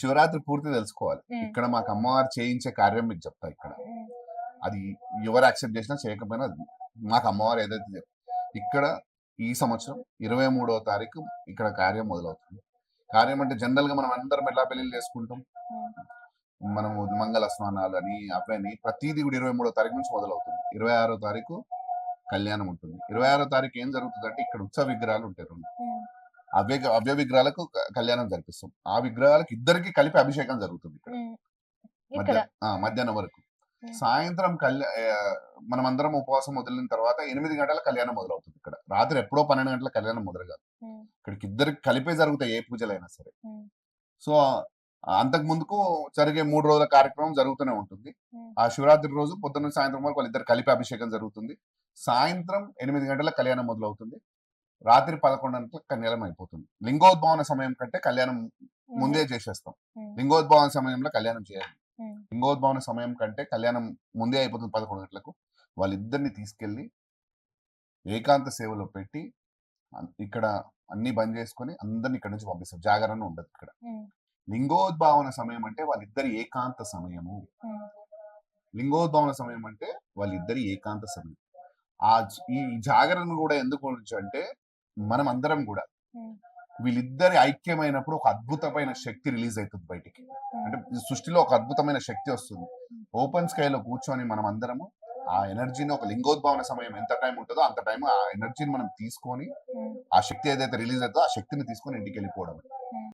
శివరాత్రి పూర్తి తెలుసుకోవాలి. ఇక్కడ మాకు అమ్మవారు చేయించే కార్యం మీకు చెప్తా ఇక్కడ. అది ఎవరు యాక్సెప్ట్ చేసినా చేయకపోయినా అది మాకు అమ్మవారు ఏదైతే ఇక్కడ ఈ సంవత్సరం ఇరవై మూడవ తారీఖు ఇక్కడ కార్యం మొదలవుతుంది. కార్యం అంటే జనరల్గా మనం అందరం ఎలా పెళ్ళి చేసుకుంటాం? మనము మంగళ స్నానాలు అని అవని ప్రతిదీ కూడా ఇరవై మూడో తారీఖు నుంచి మొదలవుతుంది. ఇరవై ఆరో తారీఖు కళ్యాణం ఉంటుంది. ఇరవై ఆరో తారీఖు ఏం జరుగుతుంది అంటే ఇక్కడ ఉత్సవ విగ్రహాలు ఉంటాయి రెండు. ఉమ్, అవే అవే విగ్రహాలకు కళ్యాణం జరిపిస్తాం. ఆ విగ్రహాలకు ఇద్దరికి కలిపి అభిషేకం జరుగుతుంది ఇక్కడ. మధ్యాహ్నం వరకు. సాయంత్రం కళ్యా మనం అందరం ఉపవాసం మొదలైన తర్వాత ఎనిమిది గంటల కళ్యాణం మొదలవుతుంది ఇక్కడ. రాత్రి ఎప్పుడో పన్నెండు గంటల కళ్యాణం మొదలు కాదు. ఇక్కడికి ఇద్దరికి కలిపే జరుగుతాయి ఏ పూజలైనా సరే. సో అంతకు ముందుకు జరిగే మూడు రోజుల కార్యక్రమం జరుగుతూనే ఉంటుంది. ఆ శివరాత్రి రోజు పొద్దున్న సాయంత్రం వరకు వాళ్ళిద్దరు కలిపి అభిషేకం జరుగుతుంది. సాయంత్రం ఎనిమిది గంటల కళ్యాణం మొదలవుతుంది. రాత్రి పదకొండు గంటల కళ్యాణం అయిపోతుంది. లింగోద్భవన సమయం కంటే కళ్యాణం ముందే చేసేస్తాం. లింగోద్భవన సమయంలో కళ్యాణం చేయాలి. లింగోద్భవన సమయం కంటే కళ్యాణం ముందే అయిపోతుంది పదకొండు గంటలకు వాళ్ళిద్దరిని తీసుకెళ్ళి ఏకాంత సేవలో పెట్టి ఇక్కడ అన్ని బంద్ చేసుకొని అందరిని ఇక్కడ నుంచి పంపిస్తారు. జాగరణ ఉండదు ఇక్కడ. లింగోద్భావన సమయం అంటే వాళ్ళిద్దరి ఏకాంత సమయము. లింగోద్భవన సమయం అంటే వాళ్ళిద్దరి ఏకాంత సమయం. ఆ ఈ జాగరణ కూడా ఎందుకు అంటే మనం అందరం కూడా వీళ్ళిద్దరి ఐక్యమైనప్పుడు ఒక అద్భుతమైన శక్తి రిలీజ్ అవుతుంది బయటికి. అంటే సృష్టిలో ఒక అద్భుతమైన శక్తి వస్తుంది. ఓపెన్ స్కైలో కూర్చొని మనం అందరము ఆ ఎనర్జీని ఒక లింగోద్భవన సమయం ఎంత టైం ఉంటుందో అంత టైం ఆ ఎనర్జీని మనం తీసుకొని ఆ శక్తి ఏదైతే రిలీజ్ అవుతుందో ఆ శక్తిని తీసుకొని ఇంటికి వెళ్ళిపోవడం